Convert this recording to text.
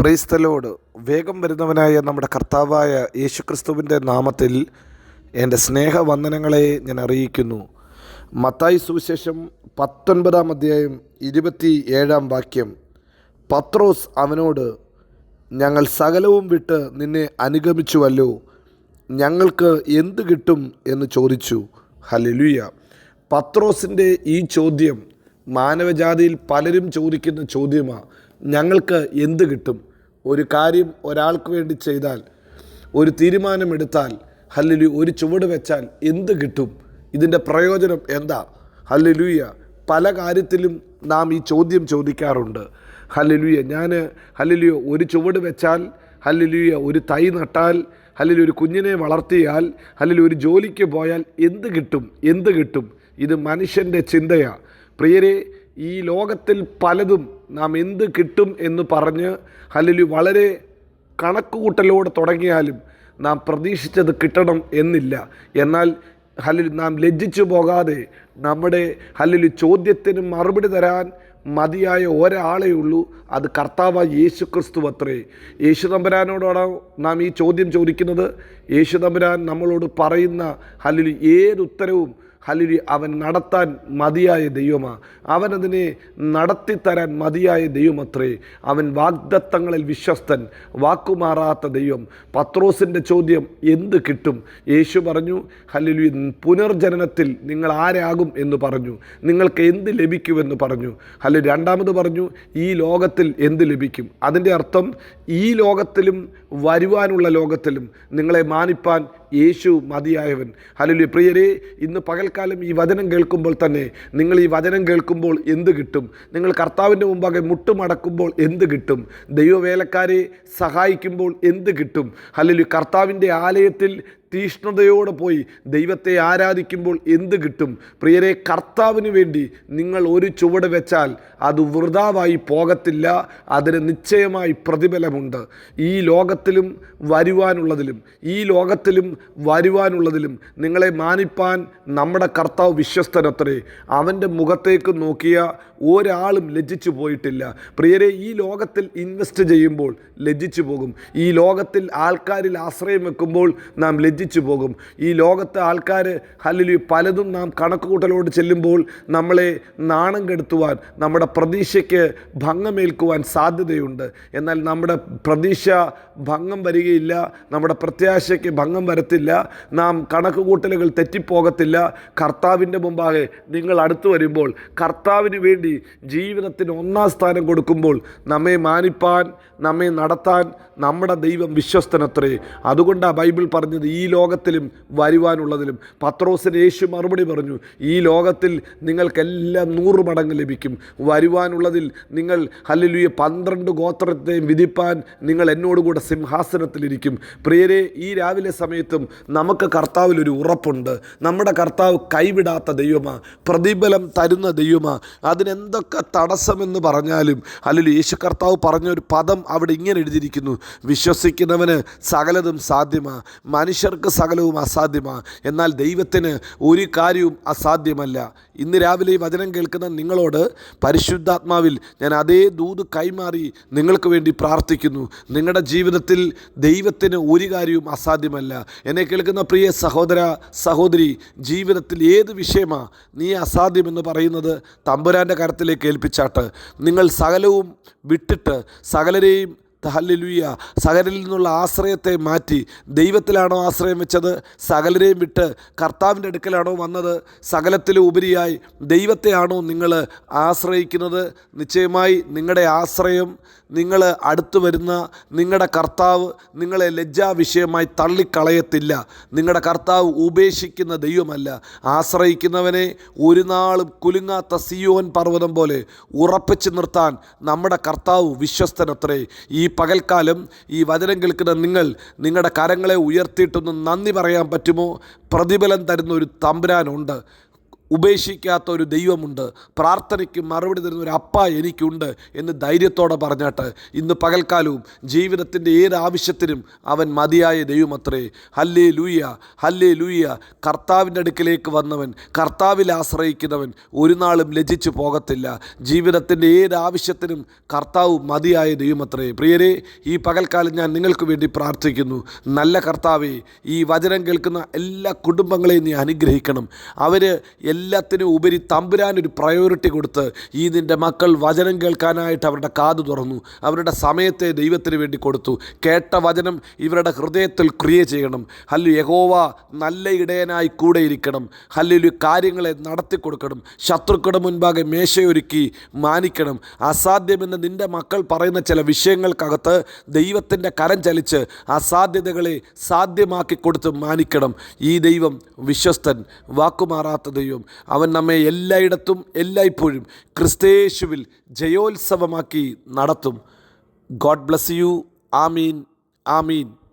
ക്രൈസ്തലോട് വേഗം വരുന്നവനായ നമ്മുടെ കർത്താവായ യേശുക്രിസ്തുവിന്റെ നാമത്തിൽ എന്റെ സ്നേഹവന്ദനങ്ങളെ ഞാൻ അറിയിക്കുന്നു. മത്തായി സുവിശേഷം പത്തൊൻപതാം അധ്യായം ഇരുപത്തി ഏഴാം വാക്യം. പത്രോസ് അവനോട് ഞങ്ങൾ സകലവും വിട്ട് നിന്നെ അനുഗമിച്ചുവല്ലോ. ഞങ്ങൾക്ക് എന്ത് കിട്ടും? എന്ന് ചോദിച്ചു. ഹലലുയ പത്രോസിന്റെ ഈ ചോദ്യം മാനവജാതിയിൽ പലരും ചോദിക്കുന്ന ചോദ്യമാണ് ഞങ്ങൾക്ക് എന്ത് കിട്ടും? ഒരു കാര്യം ഒരാൾക്ക് വേണ്ടി ചെയ്താൽ ഒരു തീരുമാനമെടുത്താൽ ഹല്ലുലു ഒരു ചുവട് വെച്ചാൽ എന്ത് കിട്ടും? ഇതിന്റെ പ്രയോജനം എന്താ? ഹല്ലുലൂയ പല കാര്യത്തിലും നാം ഈ ചോദ്യം ചോദിക്കാറുണ്ട്. ഹല്ലുലൂയ ഞാൻ ഹല്ലുലൂയ ഒരു ചുവട് വെച്ചാൽ ഹല്ലുലൂയ ഒരു തൈ നട്ടാൽ അല്ലെങ്കിൽ ഒരു കുഞ്ഞിനെ വളർത്തിയാൽ അല്ലെങ്കിൽ ഒരു ജോലിക്ക് പോയാൽ എന്ത് കിട്ടും? എന്ത് കിട്ടും? ഇത് മനുഷ്യന്റെ ചിന്തയാണ് പ്രിയരെ ഈ ലോകത്തിൽ പലതും നാം എന്ത് കിട്ടും എന്ന് പറഞ്ഞ് അല്ലെങ്കിൽ വളരെ കണക്കുകൂട്ടലോടെ തുടങ്ങിയാലും നാം പ്രതീക്ഷിച്ചത് കിട്ടണം എന്നില്ല. എന്നാൽ ഹല്ലിൽ നാം ലജ്ജിച്ചു പോകാതെ നമ്മുടെ ഹല്ലിൽ ചോദ്യത്തിന് മറുപടി തരാൻ മതിയായ ഒരാളേ ഉള്ളൂ. അത് കർത്താവായ യേശു ക്രിസ്തു അത്രേ. യേശു തമ്പുരാനോടാണ് നാം ഈ ചോദ്യം ചോദിക്കുന്നത്. യേശു തമ്പുരാൻ നമ്മളോട് പറയുന്ന അല്ലെങ്കിൽ ഏത് ഹലിലി അവൻ നടത്താൻ മതിയായ ദൈവമാ. അവനതിനെ നടത്തിത്തരാൻ മതിയായ ദൈവമത്രേ. അവൻ വാഗ്ദത്തങ്ങളിൽ വിശ്വസ്തൻ വാക്കുമാറാത്ത ദൈവം. പത്രോസിന്റെ ചോദ്യം എന്ത് കിട്ടും? യേശു പറഞ്ഞു ഹലുലി പുനർജനനത്തിൽ നിങ്ങൾ ആരാകും എന്ന് പറഞ്ഞു. നിങ്ങൾക്ക് എന്ത് ലഭിക്കുമെന്ന് പറഞ്ഞു. ഹലു രണ്ടാമത് പറഞ്ഞു ഈ ലോകത്തിൽ എന്ത് ലഭിക്കും? അതിന്റെ അർത്ഥം ഈ ലോകത്തിലും വരുവാനുള്ള ലോകത്തിലും നിങ്ങളെ മാനിപ്പാൻ യേശു മതിയായവൻ. ഹലുലി പ്രിയരെ ഇന്ന് പകൽക്കാലം ഈ വചനം കേൾക്കുമ്പോൾ തന്നെ നിങ്ങൾ ഈ വചനം കേൾക്കുമ്പോൾ എന്ത് കിട്ടും? നിങ്ങൾ കർത്താവിന്റെ മുമ്പാകെ മുട്ടുമടക്കുമ്പോൾ എന്ത് കിട്ടും? ദൈവവേലക്കാരെ സഹായിക്കുമ്പോൾ എന്ത് കിട്ടും? ഹലുലി കർത്താവിന്റെ ആലയത്തിൽ തീഷ്ണതയോടെ പോയി ദൈവത്തെ ആരാധിക്കുമ്പോൾ എന്ത് കിട്ടും? പ്രിയരെ കർത്താവിന് വേണ്ടി നിങ്ങൾ ഒരു ചുവട് വെച്ചാൽ അത് വൃതാവായി പോകത്തില്ല അതിന് നിശ്ചയമായി പ്രതിഫലമുണ്ട്. ഈ ലോകത്തിലും വരുവാനുള്ളതിലും ഈ ലോകത്തിലും വരുവാനുള്ളതിലും നിങ്ങളെ മാനിപ്പാൻ നമ്മുടെ കർത്താവ് വിശ്വസ്തനത്രേ. അവന്റെ മുഖത്തേക്ക് നോക്കിയ ഒരാളും ലജ്ജിച്ചു പോയിട്ടില്ല. പ്രിയരെ ഈ ലോകത്തിൽ ഇൻവെസ്റ്റ് ചെയ്യുമ്പോൾ ലജ്ജിച്ചു പോകും. ഈ ലോകത്തിൽ ആൾക്കാരിൽ ആശ്രയം വെക്കുമ്പോൾ നാം ലജ്ജിച്ചു പോകും. ഈ ലോകത്തെ ആൾക്കാർ അല്ലെങ്കിൽ പലതും നാം കണക്കുകൂട്ടലോട് ചെല്ലുമ്പോൾ നമ്മളെ നാണം കെടുത്തുവാൻ നമ്മുടെ പ്രതീക്ഷയ്ക്ക് ഭംഗമേൽക്കുവാൻ സാധ്യതയുണ്ട്. എന്നാൽ നമ്മുടെ പ്രതീക്ഷ ഭംഗം വരികയില്ല നമ്മുടെ പ്രത്യാശയ്ക്ക് ഭംഗം വരത്തില്ല നാം കണക്കുകൂട്ടലുകൾ തെറ്റിപ്പോകത്തില്ല. കർത്താവിന്റെ മുമ്പാകെ നിങ്ങൾ അടുത്തു വരുമ്പോൾ കർത്താവിന് വേണ്ടി ജീവിതത്തിന് ഒന്നാം സ്ഥാനം കൊടുക്കുമ്പോൾ നമ്മെ മാനിപ്പാൻ നമ്മെ നടത്താൻ നമ്മുടെ ദൈവം വിശ്വസ്തനത്രേ. അതുകൊണ്ടാണ് ബൈബിൾ പറഞ്ഞത് ഈ ലോകത്തിലും വരുവാനുള്ളതിലും. പത്രോസിന് യേശു മറുപടി പറഞ്ഞു ഈ ലോകത്തിൽ നിങ്ങൾക്കെല്ലാം നൂറ് മടങ്ങ് ലഭിക്കും. വരുവാനുള്ളതിൽ നിങ്ങൾ ഹല്ലുയ പന്ത്രണ്ട് ഗോത്രത്തെയും വിധിപ്പാൻ നിങ്ങൾ എന്നോടുകൂടെ സിംഹാസനത്തിലിരിക്കും. പ്രിയരെ ഈ രാവിലെ സമയത്തും നമുക്ക് കർത്താവിലൊരു ഉറപ്പുണ്ട്. നമ്മുടെ കർത്താവ് കൈവിടാത്ത ദൈവമാ പ്രതിഫലം തരുന്ന ദൈവമാ. അതിനെന്തൊക്കെ തടസ്സമെന്ന് പറഞ്ഞാലും അല്ലെങ്കിൽ യേശു കർത്താവ് പറഞ്ഞ ഒരു പദം അവിടെ ഇങ്ങനെ എഴുതിയിരിക്കുന്നു. വിശ്വസിക്കുന്നവന് സകലതും സാധ്യമാണ് മനുഷ്യർക്ക് സകലവും അസാധ്യമാണ് എന്നാൽ ദൈവത്തിന് ഒരു കാര്യവും അസാധ്യമല്ല. ഇന്ന് രാവിലെ ഈ വചനം കേൾക്കുന്ന നിങ്ങളോട് പരിശുദ്ധാത്മാവിൽ ഞാൻ അതേ ദൂത് കൈമാറി നിങ്ങൾക്ക് വേണ്ടി പ്രാർത്ഥിക്കുന്നു. നിങ്ങളുടെ ജീവിതത്തിൽ ദൈവത്തിന് ഒരു കാര്യവും അസാധ്യമല്ല. എന്നെ കേൾക്കുന്ന പ്രിയ സഹോദര സഹോദരി ജീവിതത്തിൽ ഏത് വിഷയമാണ് നീ അസാധ്യമെന്ന് പറയുന്നത് തമ്പുരാന്റെ കരത്തിലേക്ക് ഏൽപ്പിച്ചാട്ട്. നിങ്ങൾ സകലവും വിട്ടിട്ട് സകലരെയും ഹല്ലുയ്യ സകലിൽ നിന്നുള്ള ആശ്രയത്തെ മാറ്റി. ദൈവത്തിലാണോ ആശ്രയം വെച്ചത്? സകലരെയും വിട്ട് കർത്താവിന്റെ അടുക്കലാണോ വന്നത്? സകലത്തിലും ഉപരിയായി ദൈവത്തെയാണോ നിങ്ങൾ ആശ്രയിക്കുന്നത്? നിശ്ചയമായി നിങ്ങളുടെ ആശ്രയം നിങ്ങൾ അടുത്തു വരുന്ന നിങ്ങളുടെ കർത്താവ് നിങ്ങളെ ലജ്ജാ വിഷയമായി തള്ളിക്കളയത്തില്ല. നിങ്ങളുടെ കർത്താവ് ഉപേക്ഷിക്കുന്ന ദൈവമല്ല. ആശ്രയിക്കുന്നവനെ ഒരു നാളും കുലുങ്ങാത്ത സിയോൻ പർവതം പോലെ ഉറപ്പിച്ചു നിർത്താൻ നമ്മുടെ കർത്താവ് വിശ്വസ്തനത്രേ. ഈ പകൽക്കാലം ഈ വചനം കേൾക്കുന്ന നിങ്ങൾ നിങ്ങളുടെ കരങ്ങളെ ഉയർത്തിയിട്ടൊന്ന് നന്ദി പറയാൻ പറ്റുമോ? പ്രതിഫലം തരുന്ന ഒരു തമ്പുരാനുണ്ട്. ഉപേക്ഷിക്കാത്ത ഒരു ദൈവമുണ്ട്. പ്രാർത്ഥനയ്ക്ക് മറുപടി തരുന്ന ഒരു അപ്പ എനിക്കുണ്ട് എന്ന് ധൈര്യത്തോടെ പറഞ്ഞാട്ട് ഇന്ന് പകൽക്കാലവും ജീവിതത്തിന്റെ ഏത് ആവശ്യത്തിനും അവൻ മതിയായ ദൈവമത്രേ. ഹല്ലേ ലൂയ ഹല്ലേ ലൂയ കർത്താവിന്റെ അടുക്കിലേക്ക് വന്നവൻ കർത്താവിൽ ആശ്രയിക്കുന്നവൻ ഒരു നാളും ലജിച്ചു പോകത്തില്ല. ജീവിതത്തിന്റെ ഏത് ആവശ്യത്തിനും കർത്താവ് മതിയായ ദൈവമത്രേ. പ്രിയരെ ഈ പകൽക്കാലം ഞാൻ നിങ്ങൾക്ക് വേണ്ടി പ്രാർത്ഥിക്കുന്നു. നല്ല കർത്താവെ ഈ വചനം കേൾക്കുന്ന എല്ലാ കുടുംബങ്ങളെയും നീ അനുഗ്രഹിക്കണം. അവർ എല്ലാത്തിനും ഉപരി തമ്പുരാൻ ഒരു പ്രയോറിറ്റി കൊടുത്ത് ഈ നിന്റെ മക്കൾ വചനം കേൾക്കാനായിട്ട് അവരുടെ കാത് തുറന്നു അവരുടെ സമയത്തെ ദൈവത്തിന് വേണ്ടി കൊടുത്തു. കേട്ട വചനം ഇവരുടെ ഹൃദയത്തിൽ ക്രിയ ചെയ്യണം. ഹല്ലു യഹോവ നല്ല ഇടയനായി കൂടെ ഇരിക്കണം ഹല്ലു കാര്യങ്ങളെ നടത്തി കൊടുക്കണം. ശത്രുക്കളുടെ മുൻപാകെ മേശയൊരുക്കി മാനിക്കണം. അസാധ്യമെന്ന് നിന്റെ മക്കൾ പറയുന്ന ചില വിഷയങ്ങൾക്കകത്ത് ദൈവത്തിന്റെ കരം ചലിച്ച് അസാധ്യതകളെ സാധ്യമാക്കി കൊടുത്ത് മാനിക്കണം. ഈ ദൈവം വിശ്വസ്തൻ വാക്കുമാറാത്ത ദൈവം. അവൻ നമ്മെ എല്ലായിടത്തും എല്ലായ്പ്പോഴും ക്രിസ്തേശുവിൽ ജയോത്സവമാക്കി നടത്തും. God bless you. Amin. Amin.